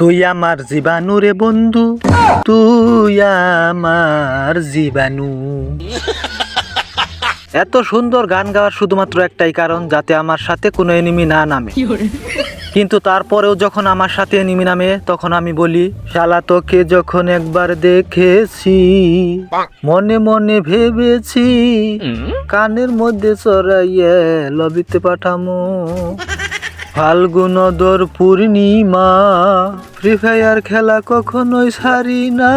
তুই আমার জীবাণু রে বন্ধু। তুই আমার জীবাণু। এত সুন্দর গান গাওয়ার শুধুমাত্র একটাই কারণ যাতে আমার সাথে কোনো এনিমি না নামে। কিন্তু তারপরেও যখন আমার সাথে এনিমি নামে তখন আমি বলি শালা তোকে যখন একবার দেখেছি মনে মনে ভেবেছি কানের মধ্যে চড়াইয়ে লবিতে পাঠামো। ফাল্গুন দর পূর্ণিমা ফ্রি ফায়ার খেলা কখনোই সারি না।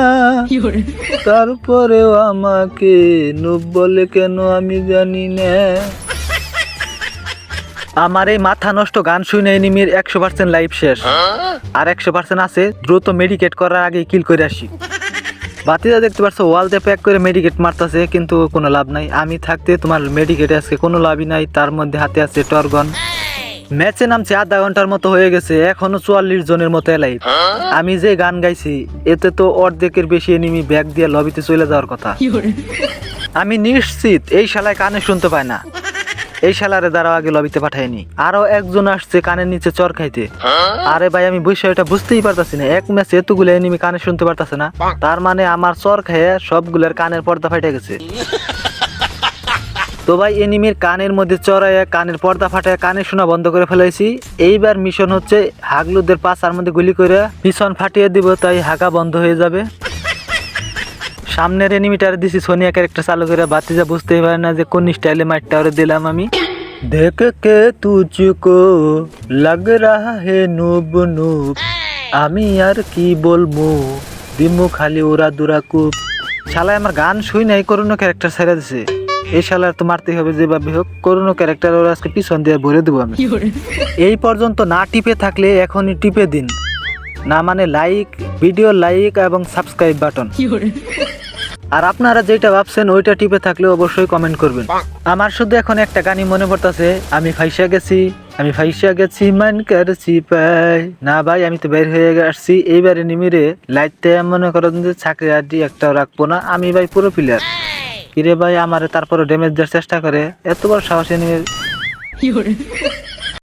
তারপরেও আমাকে নুব বলে কেন আমি জানি না। আমার এই মাথা নষ্ট গান শুনে এনিমির একশো পার্সেন্ট লাইফ শেষ। আর একশো পার্সেন্ট আছে দ্রুত মেডিকেট করার আগে কিল করে আসি। বাতিদা দেখতে পাচ্ছ ওয়ালতে প্যাক করে মেডিকেট মারতেছে কিন্তু কোনো লাভ নাই। আমি থাকতে তোমার মেডিকেটে আজকে কোনো লাভই নাই তার মধ্যে হাতে আছে টর্গন ম্যাচে নামছে আধা ঘণ্টার মতো হয়ে গেছে এখনও চুয়াল্লিশ জনের মতো এলাই আমি যে গান গাইছি এতে তো অর্ধেকের বেশি এনিমি ব্যাগ দিয়ে লবিতে চলে যাওয়ার কথা। আমি নিশ্চিত এই শালায় কানে শুনতে পায় না। এই শালারে দ্বারা আগে লবিতে পাঠায়নি। আরও একজন আসছে কানের নিচে চর খাইতে। আরে ভাই আমি বিষয়টা বুঝতেই পারতাছি না। এক ম্যাচে এতগুলো এনিমি কানে শুনতে পারতাছে না। তার মানে আমার চর খাইয়ে সবগুলোর কানের পর্দা ফাটে গেছে। তো ভাই এনিমির কানের মধ্যে চড়াইয়া কানের পর্দা ফাটায় কানে শোনা বন্ধ করে ফেলাইছি। এইবার মিশন হচ্ছে হাগলুদের পাশার মধ্যে গুলি করে মিশন ফাটিয়ে দিব তাই হাগা বন্ধ হয়ে যাবে। সামনের এনিমিটার দিছি সোনিয়া ক্যারেক্টার চালু করে বাতিজা বুঝতেই পারে না যে কোন স্টাইলে মাইটটা ওরে দিলাম আমি। দেখ কে তুঝকো লাগ রাহা হে নুব নুব আমি আর কি বলব? দিমু খালি ওরা দুরা কুপ। শালায় আমার গান শুই নাই করুনো ক্যারেক্টার ছেড়ে দিছে। এই শালার তো মারতেই হবে যেভাবে হোক করুনো ক্যারেক্টার ওরা আজকে পিছন দিয়ে ভরে দেবো আমি। এই পর্যন্ত না টিপে থাকলে এখনই টিপে দিন। না মানে লাইক ভিডিও লাইক এবং সাবস্ক্রাইব বাটন আর আপনারা যেটা ভাবছেন ওইটা টিপে থাকলে অবশ্যই কমেন্ট করবেন। আমার শুধু এখন একটা গানই মনে পড়তেছে আমি ফাইসা গেছি আমি ফাইসা গেছি মান করছি পাই। না ভাই আমি তো বের হয়ে আসছি এইবারে নিমিরে লাইটতে মনে করেন যে চাকরি আড্ডি একটাও রাখব না আমি ভাই পুরো প্লেয়ার কিরে ভাই আমারে তারপরে ড্যামেজ দেওয়ার চেষ্টা করে। এত বড় সাহসী নিয়ে